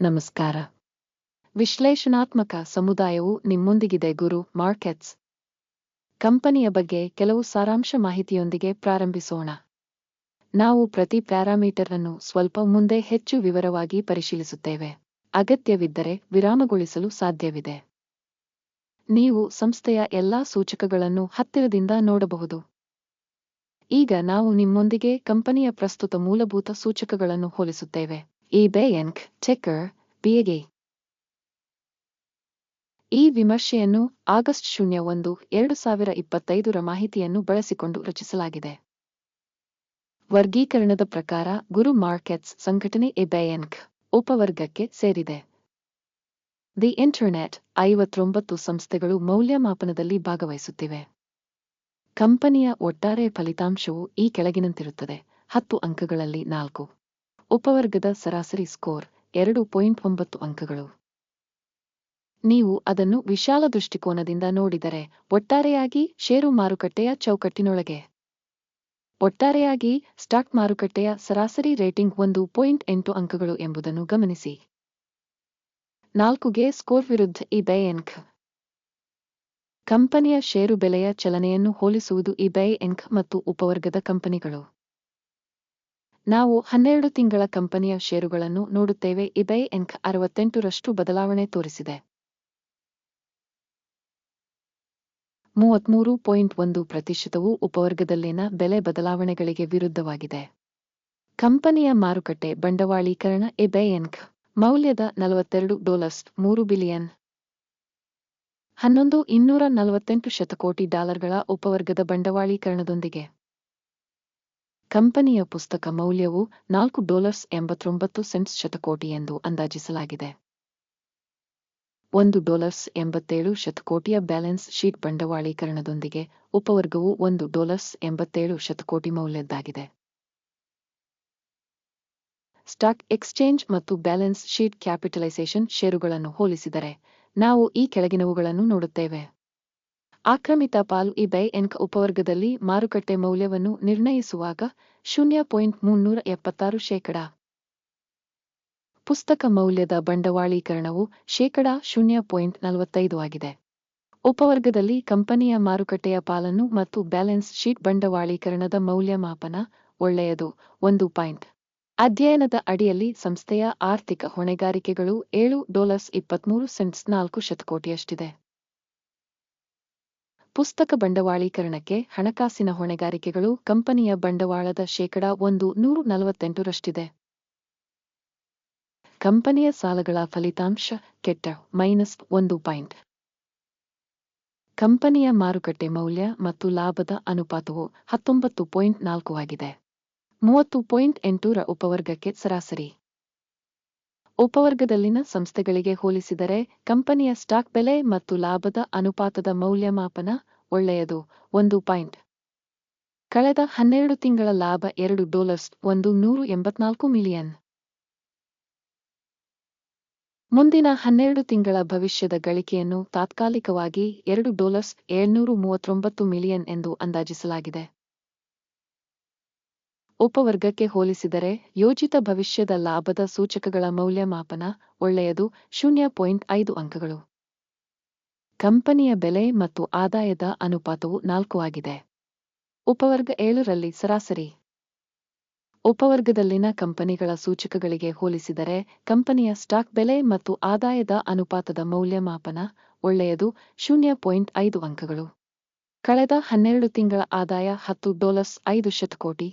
ನಮಸ್ಕಾರ. ವಿಶ್ಲೇಷಣಾತ್ಮಕ ಸಮುದಾಯವು ನಿಮ್ಮೊಂದಿಗಿದೆ ಗುರು ಮಾರ್ಕೆಟ್ಸ್. ಕಂಪನಿಯ ಬಗ್ಗೆ ಕೆಲವು ಸಾರಾಂಶ ಮಾಹಿತಿಯೊಂದಿಗೆ ಪ್ರಾರಂಭಿಸೋಣ. ನಾವು ಪ್ರತಿ ಪ್ಯಾರಾಮೀಟರ್ ಅನ್ನು ಸ್ವಲ್ಪ ಮುಂದೆ ಹೆಚ್ಚು ವಿವರವಾಗಿ ಪರಿಶೀಲಿಸುತ್ತೇವೆ. ಅಗತ್ಯವಿದ್ದರೆ ವಿರಾಮಗೊಳಿಸಲು ಸಾಧ್ಯವಿದೆ. ನೀವು ಸಂಸ್ಥೆಯ ಎಲ್ಲಾ ಸೂಚಕಗಳನ್ನು ಹತ್ತಿರದಿಂದ ನೋಡಬಹುದು. ಈಗ ನಾವು ನಿಮ್ಮೊಂದಿಗೆ ಕಂಪನಿಯ ಪ್ರಸ್ತುತ ಮೂಲಭೂತ ಸೂಚಕಗಳನ್ನು ಹೋಲಿಸುತ್ತೇವೆ. ಇಬೆ Inc., ಚೆಕರ್ ಬಿಎಗೆ ಈ ವಿಮರ್ಶೆಯನ್ನು ಆಗಸ್ಟ್ ಶೂನ್ಯ ಒಂದು ಎರಡು ಸಾವಿರ ಇಪ್ಪತ್ತೈದರ ಮಾಹಿತಿಯನ್ನು ಬಳಸಿಕೊಂಡು ರಚಿಸಲಾಗಿದೆ. ವರ್ಗೀಕರಣದ ಪ್ರಕಾರ ಗುರು ಮಾರ್ಕೆಟ್ಸ್ ಸಂಘಟನೆ ಎಬೆಯನ್ಕ್ ಉಪವರ್ಗಕ್ಕೆ ಸೇರಿದೆ. ದಿ ಇಂಟರ್ನೆಟ್ ಐವತ್ತೊಂಬತ್ತು ಸಂಸ್ಥೆಗಳು ಮೌಲ್ಯಮಾಪನದಲ್ಲಿ ಭಾಗವಹಿಸುತ್ತಿವೆ. ಕಂಪನಿಯ ಒಟ್ಟಾರೆ ಫಲಿತಾಂಶವು ಈ ಕೆಳಗಿನಂತಿರುತ್ತದೆ. ಹತ್ತು ಅಂಕಗಳಲ್ಲಿ ನಾಲ್ಕು. ಉಪವರ್ಗದ ಸರಾಸರಿ ಸ್ಕೋರ್ ಎರಡು ಪಾಯಿಂಟ್ ಒಂಬತ್ತು ಅಂಕಗಳು. ನೀವು ಅದನ್ನು ವಿಶಾಲ ದೃಷ್ಟಿಕೋನದಿಂದ ನೋಡಿದರೆ ಒಟ್ಟಾರೆಯಾಗಿ ಷೇರು ಮಾರುಕಟ್ಟೆಯ ಚೌಕಟ್ಟಿನೊಳಗೆ. ಒಟ್ಟಾರೆಯಾಗಿ ಸ್ಟಾಕ್ ಮಾರುಕಟ್ಟೆಯ ಸರಾಸರಿ ರೇಟಿಂಗ್ ಒಂದು ಪಾಯಿಂಟ್ ಎಂಟು ಅಂಕಗಳು ಎಂಬುದನ್ನು ಗಮನಿಸಿ. ನಾಲ್ಕುಗೆ ಸ್ಕೋರ್ ವಿರುದ್ಧ ಇಬೆ ಎನ್ಕ್ ಕಂಪನಿಯ ಷೇರು ಬೆಲೆಯ ಚಲನೆಯನ್ನು ಹೋಲಿಸುವುದು ಇಬೆ ಎನ್ಕ್ ಮತ್ತು ಉಪವರ್ಗದ ಕಂಪನಿಗಳು. ನಾವು ಹನ್ನೆರಡು ತಿಂಗಳ ಕಂಪನಿಯ ಷೇರುಗಳನ್ನು ನೋಡುತ್ತೇವೆ. ಇಬೈ ಎನ್ಕ್ ಅರವತ್ತೆಂಟರಷ್ಟು ಬದಲಾವಣೆ ತೋರಿಸಿದೆ. ಮೂವತ್ಮೂರು ಪಾಯಿಂಟ್ ಒಂದು ಪ್ರತಿಶತವು ಉಪವರ್ಗದಲ್ಲಿನ ಬೆಲೆ ಬದಲಾವಣೆಗಳಿಗೆ ವಿರುದ್ಧವಾಗಿದೆ. ಕಂಪನಿಯ ಮಾರುಕಟ್ಟೆ ಬಂಡವಾಳೀಕರಣ ಎಬೆಎನ್ಕ್ ಮೌಲ್ಯದ ನಲವತ್ತೆರಡು ಡಾಲರ್ಸ್ ಮೂರು ಬಿಲಿಯನ್. ಹನ್ನೊಂದು ಇನ್ನೂರ ನಲವತ್ತೆಂಟು ಶತಕೋಟಿ ಡಾಲರ್ಗಳ ಉಪವರ್ಗದ ಬಂಡವಾಳೀಕರಣದೊಂದಿಗೆ. ಕಂಪನಿಯ ಪುಸ್ತಕ ಮೌಲ್ಯವು ನಾಲ್ಕು ಡಾಲರ್ಸ್ ಎಂಬತ್ತೊಂಬತ್ತು ಸೆಂಟ್ಸ್ ಶತಕೋಟಿ ಎಂದು ಅಂದಾಜಿಸಲಾಗಿದೆ. ಒಂದು ಡಾಲರ್ಸ್ ಎಂಬತ್ತೇಳು ಶತಕೋಟಿಯ ಬ್ಯಾಲೆನ್ಸ್ ಶೀಟ್ ಬಂಡವಾಳೀಕರಣದೊಂದಿಗೆ ಉಪವರ್ಗವು ಒಂದು ಡಾಲರ್ಸ್ ಎಂಬತ್ತೇಳು ಶತಕೋಟಿ ಮೌಲ್ಯದ್ದಾಗಿದೆ. ಸ್ಟಾಕ್ ಎಕ್ಸ್ಚೇಂಜ್ ಮತ್ತು ಬ್ಯಾಲೆನ್ಸ್ ಶೀಟ್ ಕ್ಯಾಪಿಟಲೈಸೇಷನ್ ಷೇರುಗಳನ್ನು ಹೋಲಿಸಿದರೆ, ನಾವು ಈ ಕೆಳಗಿನವುಗಳನ್ನು ನೋಡುತ್ತೇವೆ. ಆಕ್ರಮಿತ ಪಾಲ್ ಇಬೈ ಎನ್ಕ್ ಉಪವರ್ಗದಲ್ಲಿ ಮಾರುಕಟ್ಟೆ ಮೌಲ್ಯವನ್ನು ನಿರ್ಣಯಿಸುವಾಗ ಶೂನ್ಯ ಪಾಯಿಂಟ್ ಮುನ್ನೂರ ಎಪ್ಪತ್ತಾರು ಶೇಕಡ. ಪುಸ್ತಕ ಮೌಲ್ಯದ ಬಂಡವಾಳೀಕರಣವು ಶೇಕಡಾ ಶೂನ್ಯ ಪಾಯಿಂಟ್ ನಲವತ್ತೈದು ಆಗಿದೆ. ಉಪವರ್ಗದಲ್ಲಿ ಕಂಪನಿಯ ಮಾರುಕಟ್ಟೆಯ ಪಾಲನ್ನು ಮತ್ತು ಬ್ಯಾಲೆನ್ಸ್ ಶೀಟ್ ಬಂಡವಾಳೀಕರಣದ ಮೌಲ್ಯಮಾಪನ ಒಳ್ಳೆಯದು. ಒಂದು ಪಾಯಿಂಟ್. ಅಧ್ಯಯನದ ಅಡಿಯಲ್ಲಿ ಸಂಸ್ಥೆಯ ಆರ್ಥಿಕ ಹೊಣೆಗಾರಿಕೆಗಳು ಏಳು ಡಾಲರ್ಸ್ ಇಪ್ಪತ್ಮೂರು ಸೆಂಟ್ಸ್ ನಾಲ್ಕು ಶತಕೋಟಿಯಷ್ಟಿದೆ. ಪುಸ್ತಕ ಬಂಡವಾಳೀಕರಣಕ್ಕೆ ಹಣಕಾಸಿನ ಹೊಣೆಗಾರಿಕೆಗಳು ಕಂಪನಿಯ ಬಂಡವಾಳದ ಶೇಕಡಾ ಒಂದು ನೂರು ನಲವತ್ತೆಂಟರಷ್ಟಿದೆ ಕಂಪನಿಯ ಸಾಲಗಳ ಫಲಿತಾಂಶ ಕೆಟ್ಟ ಮೈನಸ್ ಒಂದು ಪಾಯಿಂಟ್. ಕಂಪನಿಯ ಮಾರುಕಟ್ಟೆ ಮೌಲ್ಯ ಮತ್ತು ಲಾಭದ ಅನುಪಾತವು ಹತ್ತೊಂಬತ್ತು ಪಾಯಿಂಟ್ ನಾಲ್ಕು ಆಗಿದೆ. ಮೂವತ್ತು ಪಾಯಿಂಟ್ ಎಂಟೂರ ಉಪವರ್ಗಕ್ಕೆ ಸರಾಸರಿ. ಉಪವರ್ಗದಲ್ಲಿನ ಸಂಸ್ಥೆಗಳಿಗೆ ಹೋಲಿಸಿದರೆ ಕಂಪನಿಯ ಸ್ಟಾಕ್ ಬೆಲೆ ಮತ್ತು ಲಾಭದ ಅನುಪಾತದ ಮೌಲ್ಯಮಾಪನ ಒಳ್ಳೆಯದು. ಒಂದು ಪಾಯಿಂಟ್. ಕಳೆದ ಹನ್ನೆರಡು ತಿಂಗಳ ಲಾಭ ಎರಡು ಡಾಲರ್ಸ್ ಒಂದು ನೂರು ಎಂಬತ್ನಾಲ್ಕು ಮಿಲಿಯನ್. ಮುಂದಿನ ಹನ್ನೆರಡು ತಿಂಗಳ ಭವಿಷ್ಯದ ಗಳಿಕೆಯನ್ನು ತಾತ್ಕಾಲಿಕವಾಗಿ ಎರಡು ಡಾಲರ್ಸ್ ಏಳ್ನೂರು ಮೂವತ್ತೊಂಬತ್ತು ಮಿಲಿಯನ್ ಎಂದು ಅಂದಾಜಿಸಲಾಗಿದೆ. ಉಪವರ್ಗಕ್ಕೆ ಹೋಲಿಸಿದರೆ ಯೋಜಿತ ಭವಿಷ್ಯದ ಲಾಭದ ಸೂಚಕಗಳ ಮೌಲ್ಯಮಾಪನ ಒಳ್ಳೆಯದು. ಶೂನ್ಯ ಪಾಯಿಂಟ್ ಐದು ಅಂಕಗಳು. ಕಂಪನಿಯ ಬೆಲೆ ಮತ್ತು ಆದಾಯದ ಅನುಪಾತವು ನಾಲ್ಕು ಆಗಿದೆ. ಉಪವರ್ಗ ಏಳರಲ್ಲಿ ಸರಾಸರಿ. ಉಪವರ್ಗದಲ್ಲಿನ ಕಂಪನಿಗಳ ಸೂಚಕಗಳಿಗೆ ಹೋಲಿಸಿದರೆ ಕಂಪನಿಯ ಸ್ಟಾಕ್ ಬೆಲೆ ಮತ್ತು ಆದಾಯದ ಅನುಪಾತದ ಮೌಲ್ಯಮಾಪನ ಒಳ್ಳೆಯದು. ಶೂನ್ಯ ಪಾಯಿಂಟ್ ಐದು ಅಂಕಗಳು. ಕಳೆದ ಹನ್ನೆರಡು ತಿಂಗಳ ಆದಾಯ ಹತ್ತು ಡಾಲರ್ಸ್ ಐದು ಶತಕೋಟಿ.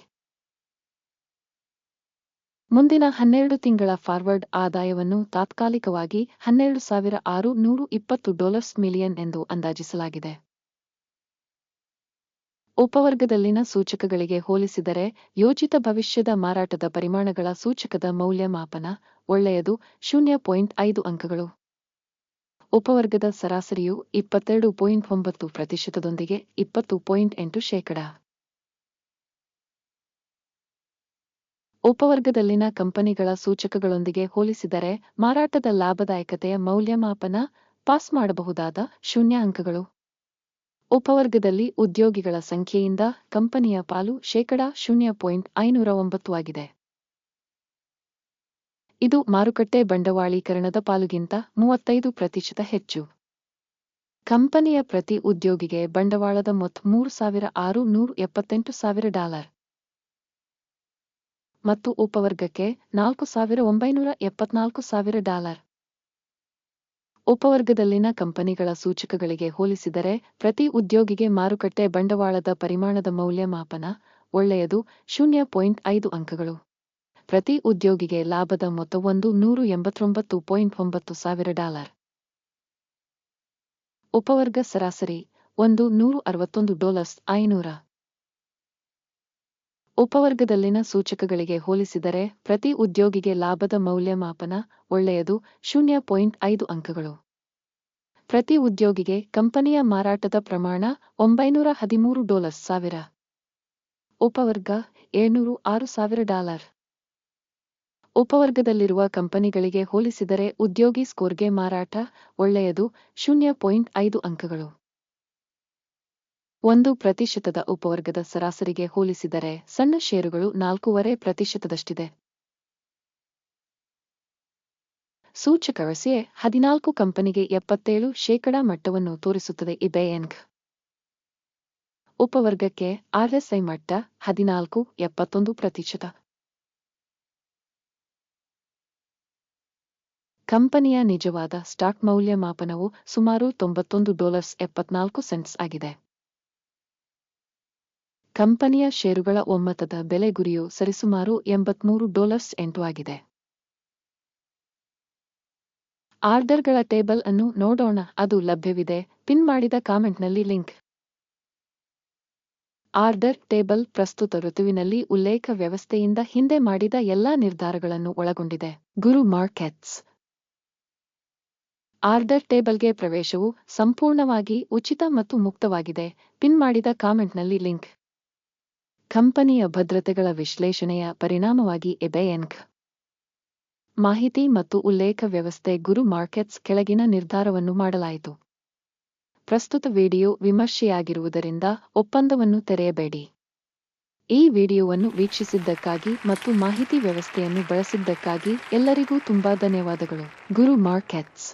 ಮುಂದಿನ ಹನ್ನೆರಡು ತಿಂಗಳ ಫಾರ್ವರ್ಡ್ ಆದಾಯವನ್ನು ತಾತ್ಕಾಲಿಕವಾಗಿ ಹನ್ನೆರಡು ಸಾವಿರ ಆರು ನೂರು ಇಪ್ಪತ್ತು ಡಾಲರ್ಸ್ ಮಿಲಿಯನ್ ಎಂದು ಅಂದಾಜಿಸಲಾಗಿದೆ. ಉಪವರ್ಗದಲ್ಲಿನ ಸೂಚಕಗಳಿಗೆ ಹೋಲಿಸಿದರೆ ಯೋಜಿತ ಭವಿಷ್ಯದ ಮಾರಾಟದ ಪರಿಮಾಣಗಳ ಸೂಚಕದ ಮೌಲ್ಯಮಾಪನ ಒಳ್ಳೆಯದು ಶೂನ್ಯ ಪಾಯಿಂಟ್ ಐದು ಅಂಕಗಳು. ಉಪವರ್ಗದ ಸರಾಸರಿಯು ಇಪ್ಪತ್ತೆರಡು ಪಾಯಿಂಟ್ ಒಂಬತ್ತು ಪ್ರತಿಶತದೊಂದಿಗೆ ಇಪ್ಪತ್ತು ಪಾಯಿಂಟ್ ಎಂಟು ಶೇಕಡ. ಉಪವರ್ಗದಲ್ಲಿನ ಕಂಪನಿಗಳ ಸೂಚಕಗಳೊಂದಿಗೆ ಹೋಲಿಸಿದರೆ ಮಾರಾಟದ ಲಾಭದಾಯಕತೆಯ ಮೌಲ್ಯಮಾಪನ ಪಾಸ್ ಮಾಡಬಹುದಾದ ಶೂನ್ಯ ಅಂಕಗಳು ಉಪವರ್ಗದಲ್ಲಿ ಉದ್ಯೋಗಿಗಳ ಸಂಖ್ಯೆಯಿಂದ ಕಂಪನಿಯ ಪಾಲು ಶೇಕಡಾ ಶೂನ್ಯ ಪಾಯಿಂಟ್ ಐನೂರ ಒಂಬತ್ತು ಆಗಿದೆ. ಇದು ಮಾರುಕಟ್ಟೆ ಬಂಡವಾಳೀಕರಣದ ಪಾಲುಗಿಂತ ಮೂವತ್ತೈದು ಪ್ರತಿಶತ ಹೆಚ್ಚು. ಕಂಪನಿಯ ಪ್ರತಿ ಉದ್ಯೋಗಿಗೆ ಬಂಡವಾಳದ ಮೊತ್ತ ಮೂರು ಸಾವಿರ ಆರು ನೂರ ಎಪ್ಪತ್ತೆಂಟು ಸಾವಿರ ಡಾಲರ್. ಮತ್ತು ಉಪವರ್ಗಕ್ಕೆ ನಾಲ್ಕು ಸಾವಿರ ಒಂಬೈನೂರ ಎಪ್ಪತ್ನಾಲ್ಕು ಸಾವಿರ ಡಾಲರ್. ಉಪವರ್ಗದಲ್ಲಿನ ಕಂಪನಿಗಳ ಸೂಚಕಗಳಿಗೆ ಹೋಲಿಸಿದರೆ, ಪ್ರತಿ ಉದ್ಯೋಗಿಗೆ ಮಾರುಕಟ್ಟೆ ಬಂಡವಾಳದ ಪರಿಮಾಣದ ಮೌಲ್ಯಮಾಪನ ಒಳ್ಳೆಯದು, ಶೂನ್ಯ ಪಾಯಿಂಟ್ ಐದು ಅಂಕಗಳು. ಪ್ರತಿ ಉದ್ಯೋಗಿಗೆ ಲಾಭದ ಮೊತ್ತ ಒಂದು ನೂರು ಎಂಬತ್ತೊಂಬತ್ತು ಪಾಯಿಂಟ್ ಒಂಬತ್ತು ಸಾವಿರ ಡಾಲರ್. ಉಪವರ್ಗ ಸರಾಸರಿ ಒಂದು ನೂರು ಅರವತ್ತೊಂದು ಡಾಲರ್ಸ್ ಐನೂರ. ಉಪವರ್ಗದಲ್ಲಿನ ಸೂಚಕಗಳಿಗೆ ಹೋಲಿಸಿದರೆ ಪ್ರತಿ ಉದ್ಯೋಗಿಗೆ ಲಾಭದ ಮೌಲ್ಯಮಾಪನ ಒಳ್ಳೆಯದು, ಶೂನ್ಯ ಪಾಯಿಂಟ್ ಐದು ಅಂಕಗಳು. ಪ್ರತಿ ಉದ್ಯೋಗಿಗೆ ಕಂಪನಿಯ ಮಾರಾಟದ ಪ್ರಮಾಣ ಒಂಬೈನೂರ ಹದಿಮೂರು ಡಾಲರ್ಸ್ ಸಾವಿರ. ಉಪವರ್ಗ ಏಳ್ನೂರು ಆರು ಸಾವಿರ ಡಾಲರ್. ಉಪವರ್ಗದಲ್ಲಿರುವ ಕಂಪನಿಗಳಿಗೆ ಹೋಲಿಸಿದರೆ ಉದ್ಯೋಗಿ ಸ್ಕೋರ್ಗೆ ಮಾರಾಟ ಒಳ್ಳೆಯದು, ಶೂನ್ಯ ಪಾಯಿಂಟ್ ಐದು ಅಂಕಗಳು. ಒಂದು ಪ್ರತಿಶತದ ಉಪವರ್ಗದ ಸರಾಸರಿಗೆ ಹೋಲಿಸಿದರೆ ಸಣ್ಣ ಷೇರುಗಳು ನಾಲ್ಕೂವರೆ ಪ್ರತಿಶತದಷ್ಟಿದೆ. ಸೂಚಕ ಹದಿನಾಲ್ಕು ಕಂಪನಿಗೆ ಎಪ್ಪತ್ತೇಳು ಶೇಕಡಾ ಮಟ್ಟವನ್ನು ತೋರಿಸುತ್ತದೆ ಇಬೆಎನ್ಗ್ ಉಪವರ್ಗಕ್ಕೆ ಆರ್ಎಸ್ಐ ಮಟ್ಟ ಹದಿನಾಲ್ಕು, ಎಪ್ಪತ್ತೊಂದು ಪ್ರತಿಶತ. ಕಂಪನಿಯ ನಿಜವಾದ ಸ್ಟಾಕ್ ಮೌಲ್ಯಮಾಪನವು ಸುಮಾರು ತೊಂಬತ್ತೊಂದು ಡಾಲರ್ಸ್ ಎಪ್ಪತ್ನಾಲ್ಕು ಸೆಂಟ್ಸ್ ಆಗಿದೆ. ಕಂಪನಿಯ ಷೇರುಗಳ ಒಮ್ಮತದ ಬೆಲೆ ಗುರಿಯು ಸರಿಸುಮಾರು ಎಂಬತ್ಮೂರು ಡಾಲರ್ಸ್ ಎಂಟು ಆಗಿದೆ. ಆರ್ಡರ್ಗಳ ಟೇಬಲ್ ಅನ್ನು ನೋಡೋಣ, ಅದು ಲಭ್ಯವಿದೆ. ಪಿನ್ ಮಾಡಿದ ಕಾಮೆಂಟ್ನಲ್ಲಿ ಲಿಂಕ್. ಆರ್ಡರ್ ಟೇಬಲ್ ಪ್ರಸ್ತುತ ಋತುವಿನಲ್ಲಿ ಉಲ್ಲೇಖ ವ್ಯವಸ್ಥೆಯಿಂದ ಹಿಂದೆ ಮಾಡಿದ ಎಲ್ಲಾ ನಿರ್ಧಾರಗಳನ್ನು ಒಳಗೊಂಡಿದೆ. ಗುರು ಮಾರ್ಕೆಟ್ಸ್. ಆರ್ಡರ್ ಟೇಬಲ್ಗೆ ಪ್ರವೇಶವು ಸಂಪೂರ್ಣವಾಗಿ ಉಚಿತ ಮತ್ತು ಮುಕ್ತವಾಗಿದೆ. ಪಿನ್ ಮಾಡಿದ ಕಾಮೆಂಟ್ನಲ್ಲಿ ಲಿಂಕ್. ಕಂಪನಿಯ ಭದ್ರತೆಗಳ ವಿಶ್ಲೇಷಣೆಯ ಪರಿಣಾಮವಾಗಿ ಎಬೆಎನ್ಕ್ ಮಾಹಿತಿ ಮತ್ತು ಉಲ್ಲೇಖ ವ್ಯವಸ್ಥೆ ಗುರು ಮಾರ್ಕೆಟ್ಸ್ ಕೆಳಗಿನ ನಿರ್ಧಾರವನ್ನು ಮಾಡಲಾಯಿತು. ಪ್ರಸ್ತುತ ವಿಡಿಯೋ ವಿಮರ್ಶೆಯಾಗಿರುವುದರಿಂದ ಒಪ್ಪಂದವನ್ನು ತೆರೆಯಬೇಡಿ. ಈ ವಿಡಿಯೋವನ್ನು ವೀಕ್ಷಿಸಿದ್ದಕ್ಕಾಗಿ ಮತ್ತು ಮಾಹಿತಿ ವ್ಯವಸ್ಥೆಯನ್ನು ಬಳಸಿದ್ದಕ್ಕಾಗಿ ಎಲ್ಲರಿಗೂ ತುಂಬಾ ಧನ್ಯವಾದಗಳು. ಗುರು ಮಾರ್ಕೆಟ್ಸ್